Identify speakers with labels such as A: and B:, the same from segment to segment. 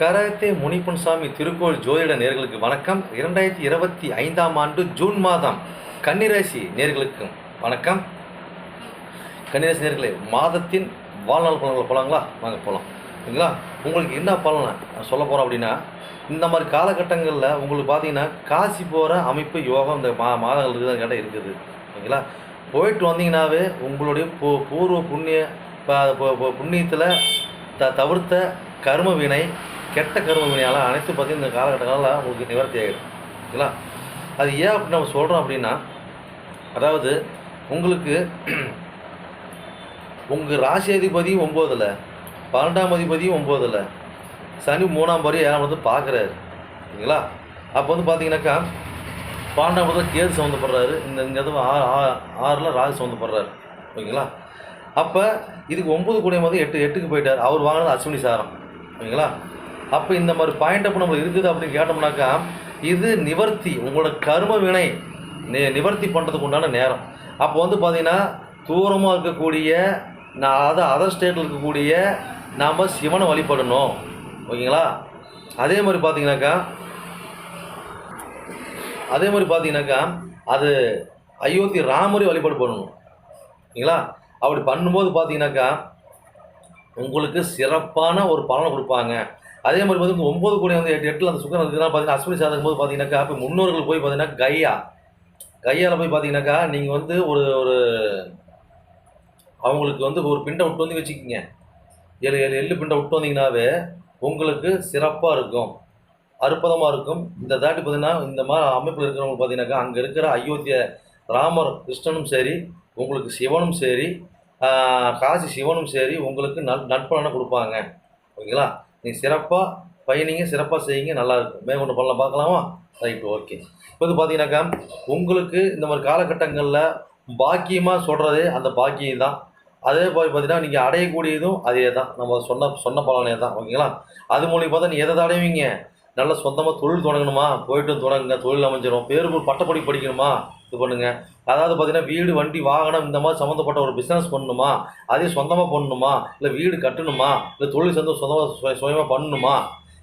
A: Karate Munippan சாமி திருக்கோள் ஜோதிட நேர்களுக்கு வணக்கம். இரண்டாயிரத்தி இருபத்தி ஐந்தாம் ஆண்டு ஜூன் மாதம் கன்னிராசி நேர்களுக்கு வணக்கம். கன்னிராசி நேர்களே மாதத்தின் வாழ்நாள் பலன்களை போகலாங்களா வாங்க போகலாம் சரிங்களா உங்களுக்கு என்ன பலன் நான் சொல்ல போகிறோம் அப்படின்னா இந்த மாதிரி காலகட்டங்களில் உங்களுக்கு பார்த்தீங்கன்னா காசி போகிற அமைப்பு யோகம் இந்த மா மாதங்கள் இருக்குது கேட்டால் இருக்குது. சரிங்களா போயிட்டு வந்தீங்கன்னாவே உங்களுடைய பூ பூர்வ புண்ணிய புண்ணியத்தில் த தவிர்த்த கர்ம வினை கெட்ட கர்ம வினையால் அனைத்து பார்த்தீங்கன்னா இந்த காலகட்டங்களில் உங்களுக்கு நிவர்த்தி ஆகிடும் ஓகேங்களா? அது ஏன் அப்படி நம்ம சொல்கிறோம் அப்படின்னா அதாவது உங்களுக்கு உங்கள் ராசி அதிபதி ஒம்போதில் பன்னெண்டாம் அதிபதியும் ஒம்போதில் சனி மூணாம் பரி ஏழாம் வந்து பார்க்குறாரு ஓகேங்களா? அப்போ வந்து பார்த்தீங்கன்னாக்கா பன்னெண்டாம் பதத்தில் கேது சம்மந்தப்படுறாரு. இந்த இங்கே வந்து ஆறு ஆ- ஆறில் ராகு சம்மந்தப்படுறாரு. ஓகேங்களா? அப்போ இதுக்கு ஒம்பது கூடிய போது எட்டு எட்டுக்கு போயிட்டார். அவர் வாங்கினது அஸ்வினி சாரம். ஓகேங்களா? அப்போ இந்த மாதிரி பாயிண்ட் அப்போ நம்ம இருக்குது அப்படின்னு கேட்டோம்னாக்கா இது நிவர்த்தி உங்களோட கர்ம வினை நி நிவர்த்தி பண்ணுறதுக்கு உண்டான நேரம். அப்போ வந்து பார்த்திங்கன்னா தூரமாக இருக்கக்கூடிய நான் அதாவது அதர் ஸ்டேட்டில் இருக்கக்கூடிய நாம் சிவனை வழிபடணும். ஓகேங்களா? அதே மாதிரி பார்த்தீங்கன்னாக்கா அதே மாதிரி பார்த்தீங்கன்னாக்கா அது அயோத்தி ராமரை வழிபாடு பண்ணணும். ஓகேங்களா? அப்படி பண்ணும்போது பார்த்தீங்கன்னாக்கா உங்களுக்கு சிறப்பான ஒரு பலனை கொடுப்பாங்க. அதே மாதிரி வந்து ஒம்பது கோடி வந்து எட்டு எட்டில் அந்த சுக்கரன் இருக்குதுன்னா பார்த்தீங்கன்னா அஸ்வினி சாதகம் போது பார்த்தீங்கன்னாக்கா இப்போ முன்னோர்கள் போய் பார்த்தீங்கன்னா கையா கையால் போய் பார்த்தீங்கன்னாக்கா நீங்கள் வந்து ஒரு ஒரு அவங்களுக்கு வந்து ஒரு பிண்டை விட்டு வந்து வச்சுக்கிங்க. ஏழு ஏழு எள்ளு பிண்டை விட்டு வந்தீங்கன்னாவே உங்களுக்கு சிறப்பாக இருக்கும். அற்புதமாக இருக்கும். இந்த தாட்டி பார்த்தீங்கன்னா இந்த மாதிரி அமைப்பில் இருக்கிறவங்க பார்த்தீங்கன்னாக்கா அங்கே இருக்கிற அயோத்திய ராமர் கிருஷ்ணனும் சரி உங்களுக்கு சிவனும் சரி காசி சிவனும் சரி உங்களுக்கு நல் நட்பலனை கொடுப்பாங்க. ஓகேங்களா? நீங்கள் சிறப்பாக பயணிங்க சிறப்பாக செய்யுங்க நல்லாயிருக்கும். மேற்கொண்டு பண்ணலாம் பார்க்கலாமா? Right okay. இப்போ வந்து பார்த்தீங்கன்னாக்கா உங்களுக்கு இந்த மாதிரி காலகட்டங்களில் பாக்கியமாக சொல்கிறதே அந்த பாக்கியம் தான். அதே மாதிரி பார்த்தீங்கன்னா நீங்கள் அடையக்கூடியதும் அதே தான். நம்ம சொன்ன சொன்ன பலனே தான் ஓகேங்களா? அது மூலியம் பார்த்தா நீ எதை அடைவீங்க? நல்ல சொந்தமாக தொழில் தொடங்கணுமா? போயிட்டு தொடங்குங்க தொழில் அமைஞ்சிடும் பேருக்கு பட்டப்படி படிக்கணுமா? இது பண்ணுங்க. அதாவது பார்த்தீங்கன்னா வீடு வண்டி வாகனம் இந்த மாதிரி சம்மந்தப்பட்ட ஒரு பிஸ்னஸ் பண்ணணுமா? அதே சொந்தமாக பண்ணணுமா? இல்லை வீடு கட்டணுமா? இல்லை தொழில் சேர்ந்து சொந்தமாக சுயமாக பண்ணணுமா?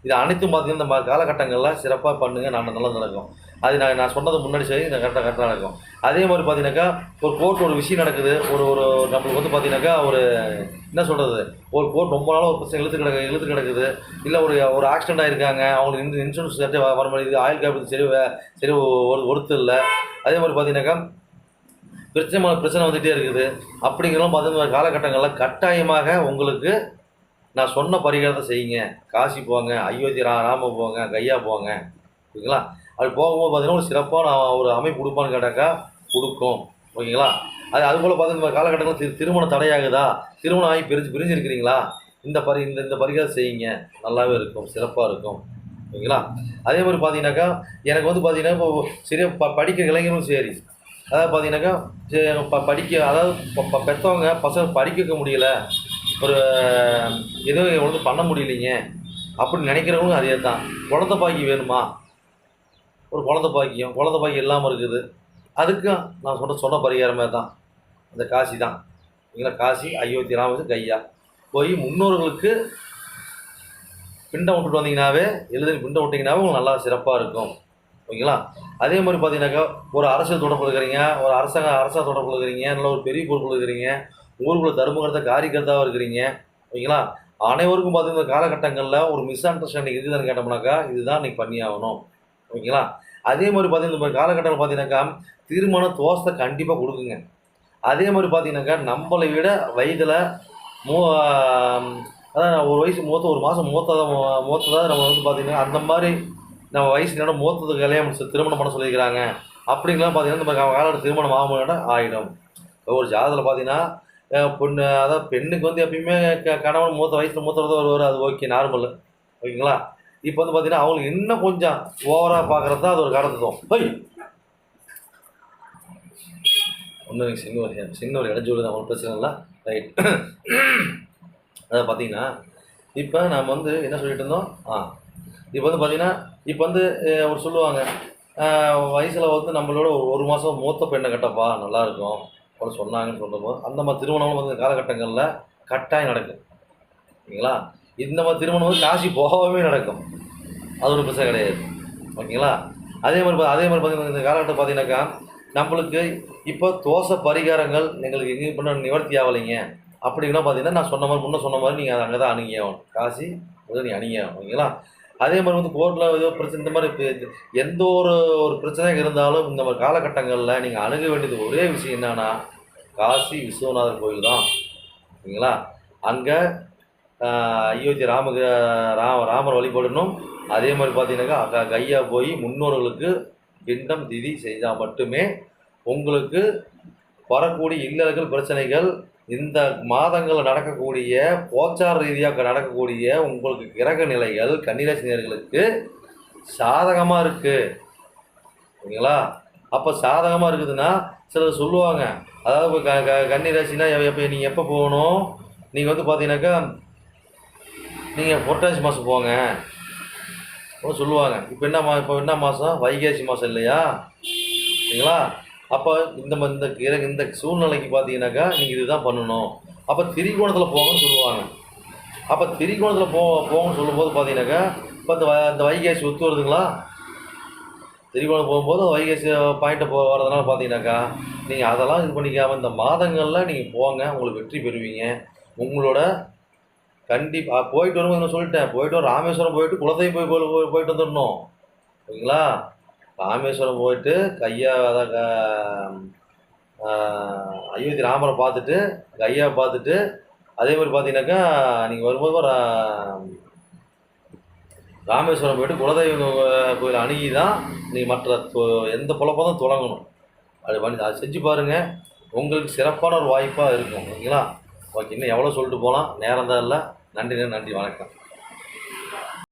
A: இது அனைத்தும் பார்த்தீங்கன்னா இந்த காலகட்டங்களில் சிறப்பாக பண்ணுங்கள் நான் நல்லா நடக்கும் அது நான் நான் சொன்னது முன்னாடி சரி கரெக்டாக கரெக்டாக நடக்கும். அதே மாதிரி பார்த்தீங்கன்னாக்கா ஒரு கோர்ட் ஒரு விஷயம் நடக்குது ஒரு ஒரு நம்மளுக்கு வந்து பார்த்தீங்கன்னாக்கா ஒரு என்ன சொல்கிறது ஒரு கோர்ட் ரொம்ப நாளாக ஒரு பிரச்சனை இழுத்து கிடக்கு இழுத்து கிடக்குது. இல்லை ஒரு ஒரு ஆக்சிடென்ட் ஆகிருக்காங்க அவங்களுக்கு இந்த இன்சூரன்ஸ் சட்டை வர மாதிரி ஆயில் காப்பீடு சரி வே- சரி ஒரு ஒருத்தர் இல்லை. அதே மாதிரி பார்த்தீங்கன்னாக்கா பிரச்சனை பிரச்சனை வந்துகிட்டே இருக்குது. அப்படிங்கிறலாம் பார்த்தீங்கன்னா காலகட்டங்களில் கட்டாயமாக உங்களுக்கு நான் சொன்ன பரிகாரத்தை செய்யுங்க. காசி போங்க அயோத்தி ரா ராம போங்க கையா போங்க. ஓகேங்களா அது போகும்போது பார்த்தீங்கன்னா ஒரு சிறப்பான ஒரு அமைப்பு கொடுப்பான்னு கேட்டாக்கா கொடுக்கும். ஓகேங்களா? அது அதுபோல் பார்த்தீங்கன்னா காலகட்டங்களில் திரு திருமணம் தடையாகுதா? திருமணம் ஆகி பிரிஞ்சு பிரிஞ்சு இருக்கிறீங்களா இந்த பரி இந்த இந்த பரிகாரம் செய்யுங்க. நல்லாவே இருக்கும் சிறப்பாக இருக்கும். ஓகேங்களா? அதே மாதிரி பார்த்தீங்கன்னாக்கா எனக்கு வந்து பார்த்தீங்கன்னா இப்போ சிறிய ப படிக்கிற இளைஞரும் சரி. அதாவது பார்த்தீங்கன்னாக்கா சரி, ப படிக்க அதாவது ப- பெற்றவங்க பசங்க படிக்க வைக்க முடியல. ஒரு எதுவும் ஒன்றும் பண்ண முடியலைங்க. அப்படின்னு நினைக்கிறவங்களும் அதே தான் குழந்த பாக்கி வேணுமா? ஒரு குழந்த பாக்கியம் குழந்த பாக்கியம் இல்லாமல் இருக்குது. அதுக்கும் நான் சொன்ன சொன்ன பரிகாரமே தான் இந்த காசி தான். இங்கே காசி அயோத்தி ராமது கையா. போய் முன்னோர்களுக்கு பிண்டம் விட்டுட்டு வந்தீங்கன்னாவே எழுதி பிண்டம் விட்டிங்கனாவே உங்களுக்கு நல்லா சிறப்பாக இருக்கும். ஓகேங்களா? அதே மாதிரி பார்த்தீங்கன்னாக்கா ஒரு அரசியல் தொடர்பு இருக்கிறீங்க ஒரு அரசாங்க அரசாங்க தொடர்பு இருக்கிறீங்க நல்ல ஒரு பெரிய பொறுப்பு இருக்கிறீங்க ஊருக்குள்ள தர்மகர்த்தா காரியகர்த்தாவாக இருக்கிறீங்க ஓகேங்களா? அனைவருக்கும் பார்த்தீங்கன்னா இந்த காலகட்டங்களில் ஒரு மிஸ் அண்டர்ஸ்டாண்டிங் இருக்குதுன்னு கேட்டோம்னாக்கா இதுதான் நீங்கள் பண்ணி ஆகணும் ஓகேங்களா? அதே மாதிரி பார்த்தீங்கன்னா இந்த மாதிரி காலகட்டத்தில் பார்த்தீங்கன்னாக்கா திருமண தோசை கண்டிப்பாக கொடுக்குங்க. அதே மாதிரி பார்த்தீங்கன்னாக்கா நம்மளை விட வயதில் மூ அதான் ஒரு வயசு மூத்த ஒரு மாதம் மூத்ததை மூத்ததாக நம்ம வந்து பார்த்தீங்கன்னா அந்த மாதிரி நம்ம வயசு என்னோட மூத்தது கல்யாணம் திருமணம் பண்ண சொல்லியிருக்கிறாங்க. அப்படிங்கலாம் பார்த்தீங்கன்னா நம்ம காலகட்ட திருமணம் ஆகும் ஆகிடும் ஒரு ஜாதகத்தில் பார்த்தீங்கன்னா பொண்ணு அதாவது பெண்ணுக்கு வந்து எப்பயுமே க கணவன் மூத்த வயசில் மூத்தது வருவார். அது ஓகே நார்மல். ஓகேங்களா? இப்போ வந்து பார்த்தீங்கன்னா அவங்களுக்கு இன்னும் கொஞ்சம் ஓவராக பார்க்குறது தான் அது ஒரு கடத்தும் பை ஒன்று சின்ன ஒரு சின்ன ஒரு இடைஞ்சு விடுது ஒன்றும் பிரச்சனை இல்லை. ரைட் அதை பார்த்தீங்கன்னா இப்போ நம்ம வந்து என்ன சொல்லிட்டு இருந்தோம்? ஆ. இப்போ வந்து பார்த்தீங்கன்னா இப்போ வந்து அவர் ஒரு சொல்லுவாங்க வயசில் வந்து நம்மளோட ஒரு மாதம் மூத்த பெண்ணை கட்டப்பா நல்லாயிருக்கும் அப்படின்னு சொன்னாங்கன்னு சொல்லும்போது அந்த மாதிரி திருமணம் வந்து காலகட்டங்களில் கட்டாயம் நடக்கும். ஓகேங்களா இந்த மாதிரி திருமணம் வந்து காசி போகவே நடக்கும். அது ஒரு பிரச்சனை கிடையாது. ஓகேங்களா? அதே மாதிரி அதே மாதிரி பார்த்தீங்கன்னா இந்த காலகட்டம் பார்த்தீங்கன்னாக்கா நம்மளுக்கு இப்போ தோசை பரிகாரங்கள் எங்களுக்கு எங்கேயும் பண்ண நிவர்த்தி ஆகலைங்க. அப்படின்னா பார்த்தீங்கன்னா நான் சொன்ன மாதிரி முன்ன சொன்ன மாதிரி நீங்கள் அங்கே தான் அணுகி ஆகணும் காசி வந்து நீங்கள் அணுகி ஓகேங்களா? அதே மாதிரி வந்து கோர்ட்டில் ஏதோ பிரச்சனை இந்த மாதிரி எந்த ஒரு ஒரு பிரச்சனை இருந்தாலும் இந்த மாதிரி காலகட்டங்களில் நீங்கள் அணுக வேண்டியது ஒரே விஷயம் என்னென்னா காசி விஸ்வநாதர் கோயில் தான். ஓகேங்களா? அங்கே அயோத்தி ராம ராம ராமர் வழிபடணும். அதே மாதிரி பார்த்தீங்கன்னாக்கா அக்கா கையா போய் முன்னோர்களுக்கு பிண்டம் திதி செய்தால் மட்டுமே உங்களுக்கு வரக்கூடிய இல்லறங்கள் பிரச்சனைகள் இந்த மாதங்களில் நடக்கக்கூடிய போச்சார ரீதியாக நடக்கக்கூடிய உங்களுக்கு கிரக நிலைகள் கன்னிராசினியர்களுக்கு சாதகமாக இருக்குது ஓகேங்களா அப்போ சாதகமாக இருக்குதுன்னா சிலர் சொல்லுவாங்க. அதாவது இப்போ க க கன்னிராசினா எப்போ நீங்கள் எப்போ போகணும்? நீங்கள் வந்து பார்த்தீங்கன்னாக்கா நீங்கள் புரட்டாசி மாதம் போங்க. அப்படின்னு சொல்லுவாங்க. இப்போ என்ன மா இப்போ என்ன மாதம் வைகாசி மாதம் இல்லையா? சரிங்களா? அப்போ இந்த ம- இந்த கிர- இந்த சூழ்நிலைக்கு பார்த்தீங்கன்னாக்கா நீங்கள் இதுதான் பண்ணணும். அப்போ திரிகோணத்தில் போங்கன்னு சொல்லுவாங்க. அப்போ திரிகோணத்தில் போ போங்கன்னு சொல்லும்போது பார்த்தீங்கன்னாக்கா இப்போ இந்த வ- இந்த வைகாசி ஒத்து வருதுங்களா? திரிகோணம் போகும்போது வைகாசி பாயிண்ட்டை போ வரதுனால பார்த்தீங்கன்னாக்கா நீங்கள் அதெல்லாம் இது பண்ணிக்காமல் இந்த மாதங்களில் நீங்கள் போங்க. உங்களுக்கு வெற்றி பெறுவீங்க. உங்களோட கண்டிப்பாக போயிட்டு வரும்போது நான் சொல்லிட்டேன். போயிட்டு ராமேஸ்வரம் போயிட்டு குலதெய்வம் போய் போய் போய்- போயிட்டு வந்துடணும். ஓகேங்களா ராமேஸ்வரம் போயிட்டு கையா அதான் க- அயோத்தி ராமரை பார்த்துட்டு கையாவை பார்த்துட்டு அதே மாதிரி பார்த்தீங்கன்னாக்கா நீங்கள் வரும்போது ராமேஸ்வரம் போயிட்டு குலதெய்வம் கோயில் அணுகி தான் நீங்கள் மற்ற தொ- எந்த குழப்பம் தொடங்கணும். அது பண்ணி அதை செஞ்சு பாருங்கள் உங்களுக்கு சிறப்பான ஒரு வாய்ப்பாக இருக்கும். ஓகேங்களா ஓகே இன்னும் எவ்வளோ சொல்லிட்டு போகலாம். நேரம் தான் இல்லை. நன்றி நன்றி வணக்கம்.